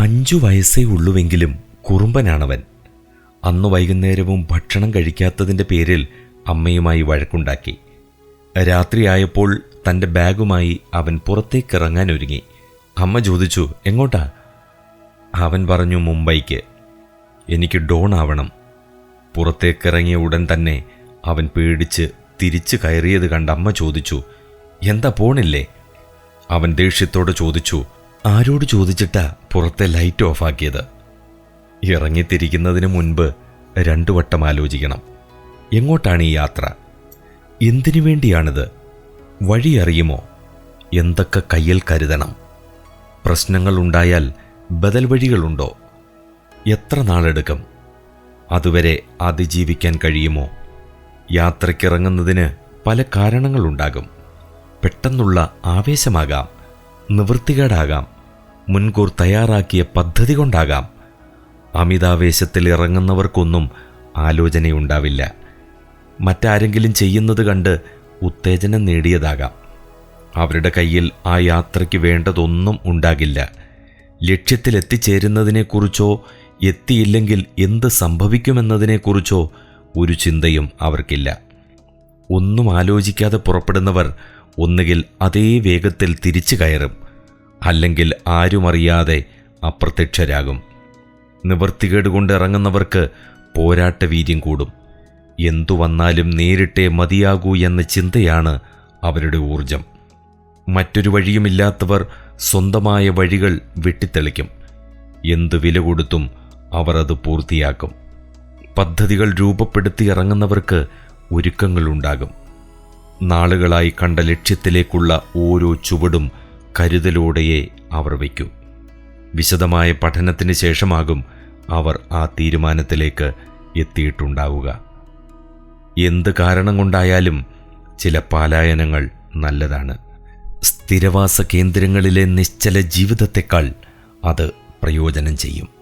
അഞ്ചു വയസ്സേ ഉള്ളുവെങ്കിലും കുറുമ്പനാണവൻ. അന്ന് വൈകുന്നേരവും ഭക്ഷണം കഴിക്കാത്തതിന്റെ പേരിൽ അമ്മയുമായി വഴക്കുണ്ടാക്കി. രാത്രിയായപ്പോൾ തന്റെ ബാഗുമായി അവൻ പുറത്തേക്കിറങ്ങാൻ ഒരുങ്ങി. അമ്മ ചോദിച്ചു എങ്ങോട്ടാ? അവൻ പറഞ്ഞു മുംബൈക്ക്. എനിക്ക് ഡോൺ ആവണം. പുറത്തേക്കിറങ്ങിയ ഉടൻ തന്നെ അവൻ പേടിച്ച് തിരിച്ചു കയറിയത് കണ്ട അമ്മ ചോദിച്ചു എന്താ പോണില്ലേ? അവൻ ദേഷ്യത്തോടെ ചോദിച്ചു ആരോട് ചോദിച്ചിട്ടാ പുറത്തെ ലൈറ്റ് ഓഫാക്കിയത് ഇറങ്ങിത്തിരിക്കുന്നതിന് മുൻപ് രണ്ടു വട്ടം ആലോചിക്കണം. എങ്ങോട്ടാണ് ഈ യാത്ര? എന്തിനു വേണ്ടിയാണിത്? വഴി അറിയുമോ? എന്തൊക്കെ കയ്യിൽ കരുതണം? പ്രശ്നങ്ങൾ ഉണ്ടായാൽ ബദൽ വഴികളുണ്ടോ? എത്ര നാളെടുക്കും? അതുവരെ അതിജീവിക്കാൻ കഴിയുമോ? യാത്രയ്ക്കിറങ്ങുന്നതിന് പല കാരണങ്ങളുണ്ടാകും. പെട്ടെന്നുള്ള ആവേശമാകാം. നിവൃത്തികേടാകാം. മുൻകൂർ തയ്യാറാക്കിയ പദ്ധതി കൊണ്ടാകാം. അമിതാവേശത്തിൽ ഇറങ്ങുന്നവർക്കൊന്നും ആലോചനയുണ്ടാവില്ല. മറ്റാരെങ്കിലും ചെയ്യുന്നത് കണ്ട് ഉത്തേജനം നേടിയതാകാം. അവരുടെ കയ്യിൽ ആ യാത്രയ്ക്ക് വേണ്ടതൊന്നും ഉണ്ടാകില്ല. ലക്ഷ്യത്തിലെത്തിച്ചേരുന്നതിനെക്കുറിച്ചോ എത്തിയില്ലെങ്കിൽ എന്ത് സംഭവിക്കുമെന്നതിനെക്കുറിച്ചോ ഒരു ചിന്തയും അവർക്കില്ല. ഒന്നും ആലോചിക്കാതെ പുറപ്പെടുന്നവർ ഒന്നുകിൽ അതേ വേഗത്തിൽ തിരിച്ചു കയറും അല്ലെങ്കിൽ ആരുമറിയാതെ അപ്രത്യക്ഷരാകും. നിവർത്തികേട് കൊണ്ട് ഇറങ്ങുന്നവർക്ക് പോരാട്ട വീര്യം കൂടും. എന്തു വന്നാലും നേരിട്ടേ മതിയാകൂ എന്ന ചിന്തയാണ് അവരുടെ ഊർജം മറ്റൊരു വഴിയുമില്ലാത്തവർ സ്വന്തമായ വഴികൾ വെട്ടിത്തെളിക്കും. എന്തു വില കൊടുത്തും അവർ അത് പൂർത്തിയാക്കും. പദ്ധതികൾ രൂപപ്പെടുത്തി ഇറങ്ങുന്നവർക്ക് ഒരുക്കങ്ങളുണ്ടാകും. നാളുകളായി കണ്ട ലക്ഷ്യത്തിലേക്കുള്ള ഓരോ ചുവടും കരുതലോടെയേ അവർ വയ്ക്കൂ. വിശദമായ പഠനത്തിന് ശേഷമാകും അവർ ആ തീരുമാനത്തിലേക്ക് എത്തിയിട്ടുണ്ടാവുക. എന്ത് കാരണം കൊണ്ടായാലും ചില പാലായനങ്ങൾ നല്ലതാണ്. സ്ഥിരവാസ കേന്ദ്രങ്ങളിലെ നിശ്ചല ജീവിതത്തെക്കാൾ അത് പ്രയോജനം ചെയ്യും.